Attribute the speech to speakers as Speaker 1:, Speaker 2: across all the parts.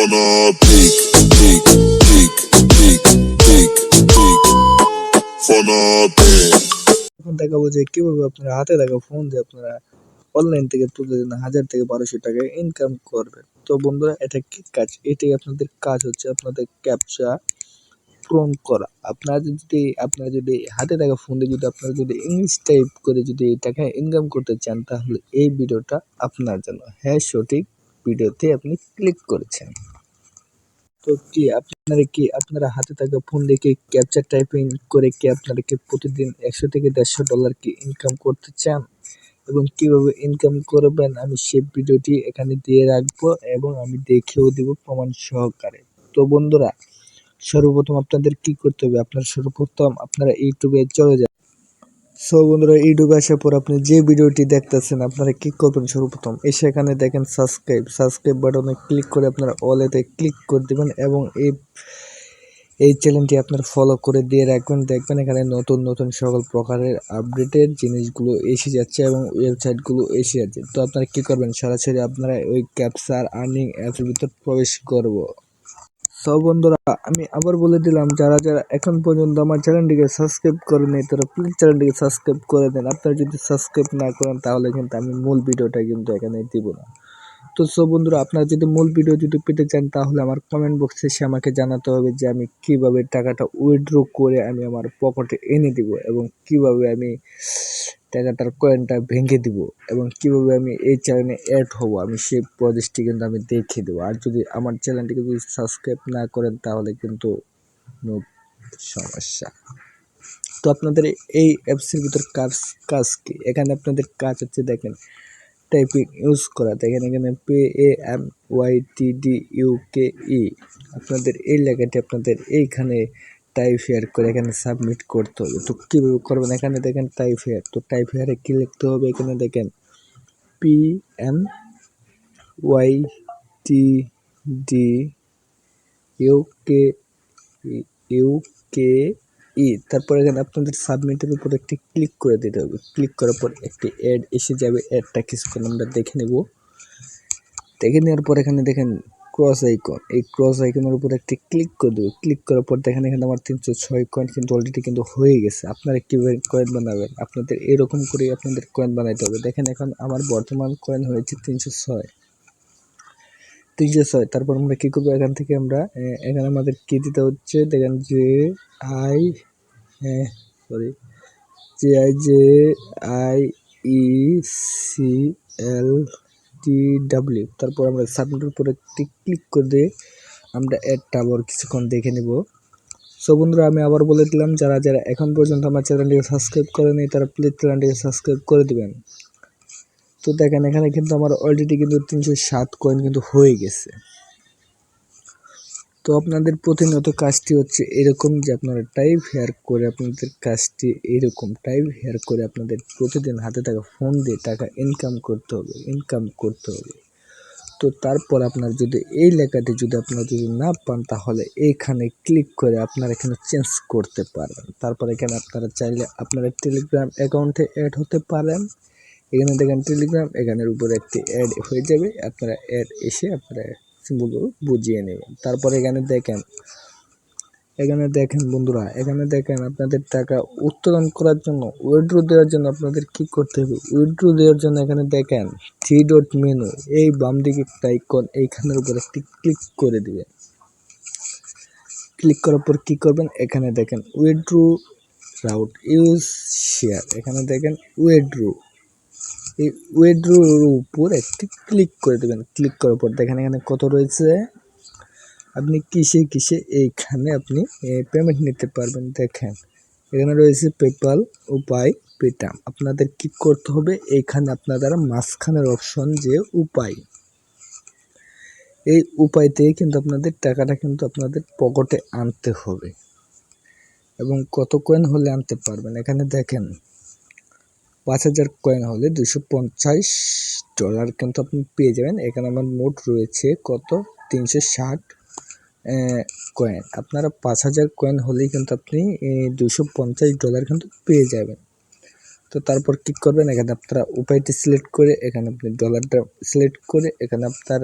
Speaker 1: Wanna peek, peek, peek, peek, peek, peek. Wanna peek.
Speaker 2: এখন দেখাবো যে কীভাবে আপনারা হাতে থাকা ফোন দিয়ে আপনারা অনলাইন থেকে তুলে দিন হাজার থেকে বারোশো টাকা ইনকাম করবেন। তো বন্ধুরা এটা কি কাজ? এটাই আপনাদের কাজ হচ্ছে আপনাদের ক্যাপচা পূরণ করা। আপনারা যদি আপনারা যদি হাতে থাকা ফোন যদি আপনারা যদি ইংলিশ টাইপ করে যদি টাকা ইনকাম করতে চান তাহলে এই ভিডিওটা আপনার জন্য। হ্যাঁ সঠিক। ভিডিওতে আপনি ক্লিক করেছেন। তো কি আপনারা কি আপনারা হাতে থাকা ফোন দেখে ক্যাপচার টাইপিং করে কি আপনারা কি প্রতিদিন একশো থেকে দেড়শো ডলার কি ইনকাম করতে চান? এবং কীভাবে ইনকাম করবেন? আমি সেই ভিডিওটি এখানে দিয়ে রাখব এবং আমি দেখেও দিব প্রমাণ সহকারে। তো বন্ধুরা, সর্বপ্রথম আপনাদের কি করতে হবে? আপনার সর্বপ্রথম আপনারা ইউটিউবে চলে যান। সো বন্ধুরা ইউটিউবে আসার পর আপনি যে ভিডিওটি দেখতেছেন, আপনারা কি করবেন সর্বপ্রথম? এসে এখানে দেখেন সাবস্ক্রাইব সাবস্ক্রাইব বাটনে ক্লিক করে আপনারা অলেতে ক্লিক করে দেবেন এবং এই এই চ্যানেলটি আপনার ফলো করে দিয়ে রাখবেন। দেখবেন এখানে নতুন নতুন সকল প্রকারের আপডেটের জিনিসগুলো এসে যাচ্ছে এবং ওয়েবসাইটগুলো এসে যাচ্ছে। তো আপনারা কী করবেন? সরাসরি আপনারা ওই ক্যাপচার আর্নিং অ্যাপের ভিতর প্রবেশ করব। সব বন্ধুরা, আমি আবার বলে দিলাম, যারা যারা এখন পর্যন্ত আমার চ্যানেলটিকে সাবস্ক্রাইব করেনি, তারা প্লিজ চ্যানেলটিকে সাবস্ক্রাইব করে দেন। আপনারা যদি সাবস্ক্রাইব না করেন, তাহলে কিন্তু আমি মূল ভিডিওটা কিন্তু এখানে দিব না। তো সব বন্ধুরা, আপনারা যদি মূল ভিডিও যদি পেতে চান, তাহলে আমার কমেন্ট বক্সে সে আমাকে জানাতে হবে যে আমি কীভাবে টাকাটা উইথড্র করে আমি আমার পকেটে এনে দিব এবং কীভাবে আমি টাকাটার কয়েনটা ভেঙে দিব এবং কীভাবে আমি এই চ্যানেলে অ্যাড হব, আমি সেই প্রদেশটি কিন্তু আমি দেখিয়ে দেবো। আর যদি আমার চ্যানেলটিকে যদি সাবস্ক্রাইব না করেন, তাহলে কিন্তু সমস্যা। তো আপনাদের এই অ্যাপসের ভিতর কাজ কাজ কি? এখানে আপনাদের কাজ হচ্ছে দেখেন টাইপিং ইউজ করা। দেখেন এখানে P A M Y T D U K E আপনাদের এই লেখাটি আপনাদের এইখানে টাইপ হেয়ার করে এখানে সাবমিট করতে হবে। তো কীভাবে করবেন? এখানে দেখেন টাইপ হেয়ার তো টাইপ হেয়ারে কী লিখতে হবে? এখানে দেখেন P M Y T D U K U K E তারপর এখানে আপনাদের সাবমিটের উপর একটি ক্লিক করে দিতে হবে। ক্লিক করার পর একটি অ্যাড এসে যাবে। অ্যাডটা কিছুক্ষণ আমরা দেখে নেব। দেখে নেওয়ার পর এখানে দেখেন ক্রস আইকন এই ক্রস আইকনের উপর একটি ক্লিক করে দেবো। ক্লিক করার পর দেখেন এখানে আমার তিনশো ছয় কয়েন কিন্তু অলরেডি কিন্তু হয়ে গেছে। আপনারা কীভাবে কয়েন বানাবেন। আপনাদের এরকম করে আপনাদের কয়েন বানাইতে হবে। দেখেন এখন আমার বর্তমান কয়েন হয়েছে তিনশো ছয়। তিনশো ছয়। তারপর আমরা কী করব? এখান থেকে আমরা এখানে আমাদের কী দিতে হচ্ছে? দেখেন যে আই হ্যাঁ sorry J I J I E C L T W তারপর আমরা সাবমিটের উপরে ক্লিক করে দিয়ে আমরা অ্যাডটা আবার কিছুক্ষণ দেখে নেব। সো বন্ধুরা, আমি আবার বলে দিলাম, যারা যারা এখন পর্যন্ত আমার চ্যানেলটিকে সাবস্ক্রাইব করেনি, তারা প্লিজ চ্যানেলটিকে সাবস্ক্রাইব করে দিবেন। তো দেখেন, এখানে কিন্তু আমার অলরেডি কিন্তু তিনশো সাত কয়েন কিন্তু হয়ে গেছে। তো আপনাদের প্রতিনিয়ত কাজটি হচ্ছে এরকম যে আপনারা টাইপ হেয়ার করে আপনাদের কাজটি এরকম টাইপ হেয়ার করে আপনাদের প্রতিদিন হাতে থাকা ফোন দিয়ে টাকা ইনকাম করতে হবে ইনকাম করতে হবে। তো তারপর আপনার যদি এই লেখাটি যদি আপনারা যদি না পান, তাহলে এইখানে ক্লিক করে আপনারা এখানে চেঞ্জ করতে পারেন। তারপর এখানে আপনারা চাইলে আপনারা টেলিগ্রাম অ্যাকাউন্টে অ্যাড হতে পারেন। এখানে দেখেন টেলিগ্রাম এখানের উপরে একটি অ্যাড হয়ে যাবে। আপনারা অ্যাড এসে আপনারা বুঝিয়ে নেবেন তারপর এখানে দেখেন এখানে দেখেন বন্ধুরা, এখানে দেখেন আপনাদের টাকা উত্তোলন করার জন্য উইথড্র দেওয়ার জন্য আপনাদের কি করতে হবে? উইথড্র দেওয়ার জন্য এখানে দেখেন থ্রি ডট মেনু এই বাম দিকে আইকন এইখানের উপর একটি ক্লিক করে দিবেন। ক্লিক করার পর কি করবেন? এখানে দেখেন উইথড্র রাউট ইউজ শেয়ার এখানে দেখেন উইথড্র এই উইথড্রোর উপর একটি ক্লিক করে দেবেন। ক্লিক করার পর দেখেন এখানে কত রয়েছে? আপনি কিসে কিসে এইখানে আপনি পেমেন্ট নিতে পারবেন। দেখেন, এখানে রয়েছে পেপাল উপায় পেটাম আপনাদের কি করতে হবে? এইখানে আপনাদের মাঝখানের অপশন যে উপায়। এই উপায় থেকে কিন্তু আপনাদের টাকাটা কিন্তু আপনাদের পকেটে আনতে হবে। এবং কত কয়েন হলে আনতে পারবেন? এখানে দেখেন পাঁচ হাজার কয়েন হলে দুশো পঞ্চাশ ডলার কিন্তু আপনি পেয়ে যাবেন। এখানে আমার মোট রয়েছে কত? তিনশো ষাট কয়েন আপনারা পাঁচ হাজার কয়েন হলেই কিন্তু আপনি দুশো পঞ্চাশ ডলার কিন্তু পেয়ে যাবেন। তো তারপর কী করবেন? এখানে আপনারা উপায়টি সিলেক্ট করে এখানে আপনি ডলারটা সিলেক্ট করে এখানে আপনার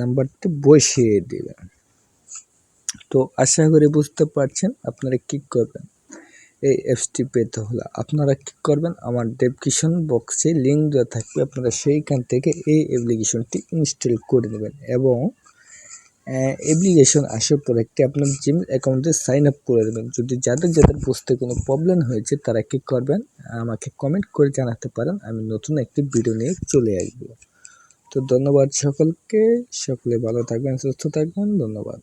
Speaker 2: নাম্বারটি বসিয়ে দেবেন। তো আশা করি বুঝতে পারছেন আপনারা কি করবেন। এই অ্যাপসটি পেতে হলে আপনারা কি করবেন আমার ডেসক্রিপশন বক্সে লিঙ্ক দেওয়া থাকবে। আপনারা সেইখান থেকে এই অ্যাপ্লিকেশনটি ইনস্টল করে নেবেন এবং অ্যাপ্লিকেশন আসার পর একটি আপনার জিমেল অ্যাকাউন্টে সাইন আপ করে দেবেন যদি যাদের যাদের বুঝতে কোনো প্রবলেম হয়েছে, তারা কি করবেন, আমাকে কমেন্ট করে জানাতে পারেন। আমি নতুন একটি ভিডিও নিয়ে চলে আসব। তো ধন্যবাদ সকলকে। সকলে ভালো থাকবেন, সুস্থ থাকবেন। ধন্যবাদ।